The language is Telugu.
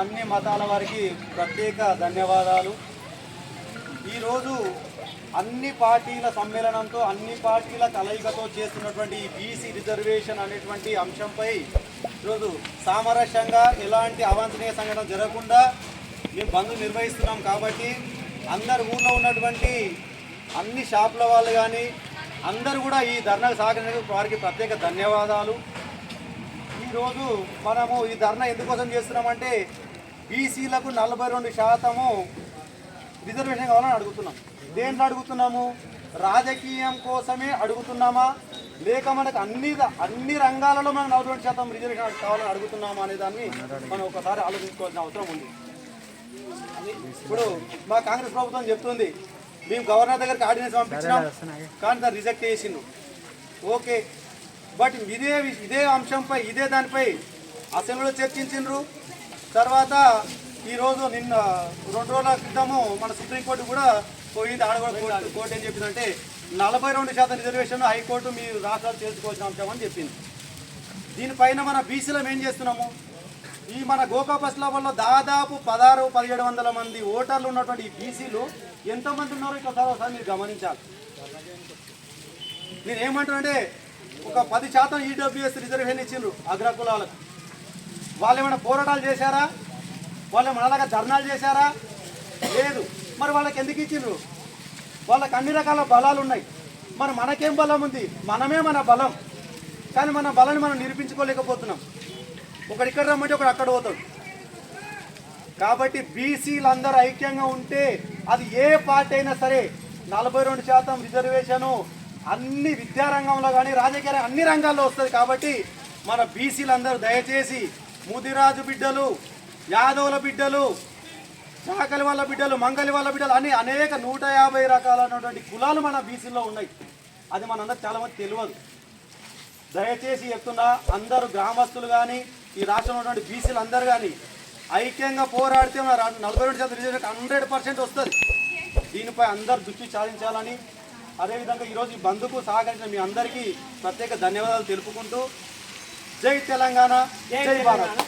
అన్ని మతాల వారికి ప్రత్యేక ధన్యవాదాలు. ఈరోజు అన్ని పార్టీల సమ్మేళనంతో అన్ని పార్టీల కలయికతో చేస్తున్నటువంటి బీసీ రిజర్వేషన్ అనేటువంటి అంశంపై ఈరోజు సామరస్యంగా ఎలాంటి అవాంఛనీయ సంఘటన జరగకుండా మేము బంద్ నిర్వహిస్తున్నాం కాబట్టి అందరు ఊళ్ళో ఉన్నటువంటి అన్ని షాపుల వాళ్ళు కానీ అందరూ కూడా ఈ ధర్నాకు సహకరించినందుకు వారికి ప్రత్యేక ధన్యవాదాలు. ఈరోజు మనము ఈ ధర్నా ఎందుకోసం చేస్తున్నామంటే బీసీలకు నలభై రెండు శాతము రిజర్వేషన్ కావాలని అడుగుతున్నాం. దేంట్లో అడుగుతున్నాము? రాజకీయం కోసమే అడుగుతున్నామా? లేక మనకు అన్ని అన్ని రంగాలలో మనం నలభై రెండు శాతం రిజర్వేషన్ కావాలని అడుగుతున్నామా అనే దాన్ని మనం ఒకసారి ఆలోచించుకోవాల్సిన అవసరం ఉంది. ఇప్పుడు మా కాంగ్రెస్ ప్రభుత్వం చెప్తుంది మేము గవర్నర్ దగ్గరికి ఆర్డినెన్స్ పంపించినాం కానీ దాన్ని రిజెక్ట్ చేసిండు. ఓకే బట్ ఇదే ఇదే అంశంపై ఇదే దానిపై అసెంబ్లీలో చర్చించిండ్రు తర్వాత ఈరోజు నిన్న రెండు రోజుల క్రితము మన సుప్రీంకోర్టు కూడా పోయింది. ఆడ కూడా కోర్టు ఏం చెప్పిందంటే నలభై రెండు శాతం రిజర్వేషన్ హైకోర్టు మీ రాష్ట్రాలు చేసుకోవాల్సిన అంశం అని చెప్పింది. దీనిపైన మన బీసీలో ఏం చేస్తున్నాము? ఈ మన గోకాపస్ల వల్ల దాదాపు పదహారు పదిహేడు వందల మంది ఓటర్లు ఉన్నటువంటి ఈ బీసీలు ఎంతమంది ఉన్నారో ఇక్కడ ఒకసారి మీరు గమనించాలి. నేను ఏమంటానంటే ఒక పది శాతం ఈడబ్ల్యూఎస్ రిజర్వేషన్ ఇచ్చిండ్రు అగ్రకులాలకు వాళ్ళు ఏమైనా పోరాటాలు చేశారా? వాళ్ళు ఏమైనా ధర్నాలు చేశారా? లేదు. మరి వాళ్ళకి ఎందుకు ఇచ్చిండ్రు? వాళ్ళకి అన్ని రకాల బలాలు ఉన్నాయి. మరి మనకేం బలం ఉంది? మనమే మన బలం. కానీ మన బలాన్ని మనం నిరూపించుకోలేకపోతున్నాం. ఒకడు ఇక్కడ రమ్మంటే ఒకడు అక్కడ పోతాడు. కాబట్టి బీసీలు అందరూ ఐక్యంగా ఉంటే అది ఏ పార్టీ అయినా సరే నలభై రెండు శాతం రిజర్వేషను అన్ని విద్యారంగంలో కానీ రాజకీయ అన్ని రంగాల్లో వస్తుంది కాబట్టి మన బీసీలందరూ దయచేసి ముదిరాజు బిడ్డలు యాదవుల బిడ్డలు చాకలి వాళ్ళ బిడ్డలు మంగలి వాళ్ళ బిడ్డలు అని అనేక నూట యాభై రకాలైనటువంటి కులాలు మన బీసీలో ఉన్నాయి. అది మనందరూ చాలా మంది తెలియదు. దయచేసి చెప్తున్నా అందరూ గ్రామస్తులు కానీ ఈ రాష్ట్రంలో ఉన్నటువంటి బీసీలు అందరు కానీ ఐక్యంగా పోరాడితే మన నలభై రెండు శాతం రిజర్వేషన్ హండ్రెడ్ పర్సెంట్ వస్తుంది. దీనిపై అందరు దృష్టి సాధించాలని అదేవిధంగా ఈరోజు ఈ బంధుకు సహకరించిన మీ అందరికీ ప్రత్యేక ధన్యవాదాలు తెలుపుకుంటూ జై తెలంగాణ జై భారత్.